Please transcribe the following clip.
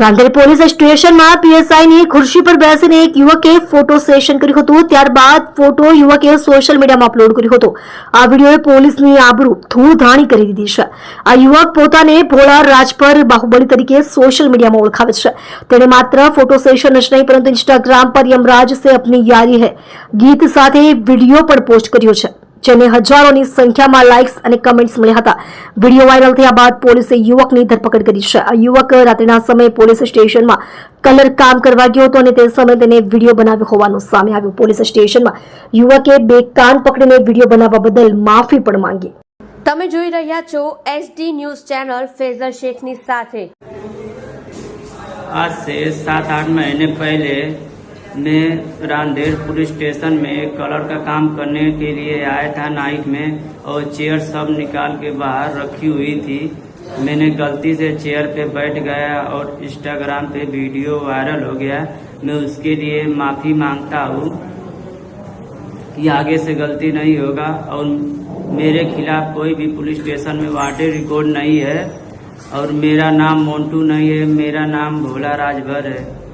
Rander police સ્ટેશનમાં પીએસઆઈની ખુરશી પર બેસીને એક યુવકે ફોટો સેશન કર્યું હતું. ત્યારબાદ ફોટો યુવકે સોશિયલ મીડિયામાં અપલોડ કર્યો હતો. આ વિડીયોએ પોલીસની આબરૂ ધૂળધાણી કરી દીધી છે. આ યુવક પોતાને ભોળા રાજપર બાહુબલી તરીકે સોશિયલ મીડિયામાં ઓળખાવે છે. તેણે માત્ર ફોટો સેશન જ નહીં, પરંતુ ઇન્સ્ટાગ્રામ પર યમરાજ સે અપની યારી હૈ. ગીત સાથે વીડિયો પણ પોસ્ટ કર્યો છે. જેને હજારોની સંખ્યામાં લાઇક્સ અને કમેન્ટ્સ મળ્યા હતા વિડીયો વાયરલ થયા બાદ પોલીસે યુવકની ધરપકડ કરી છે આ યુવક રાત્રિના સમયે પોલીસ સ્ટેશનમાં કલર કામ કરવા ગયો હતો અને તે સમયે તેને વિડીયો બનાવ્યો હોવાનું સામે આવ્યું પોલીસ સ્ટેશનમાં યુવકે બે કાન પકડીને વિડીયો બનાવવા બદલ માફી પણ માંગી તમે જોઈ રહ્યા છો એસડી ન્યૂઝ ચેનલ ફેઝર શેખની સાથે आज से सात आठ महीने पहले मैं रांदेर पुलिस स्टेशन में कलर का काम करने के लिए आया था नाइट में और चेयर सब निकाल के बाहर रखी हुई थी। मैंने गलती से चेयर पे बैठ गया और इंस्टाग्राम पे वीडियो वायरल हो गया। मैं उसके लिए माफ़ी माँगता हूँ। कि आगे से गलती नहीं होगा और मेरे खिलाफ कोई भी पुलिस स्टेशन में वाटे रिकॉर्ड नहीं है और मेरा नाम मोन्टू नहीं है, मेरा नाम भोला राजभर है।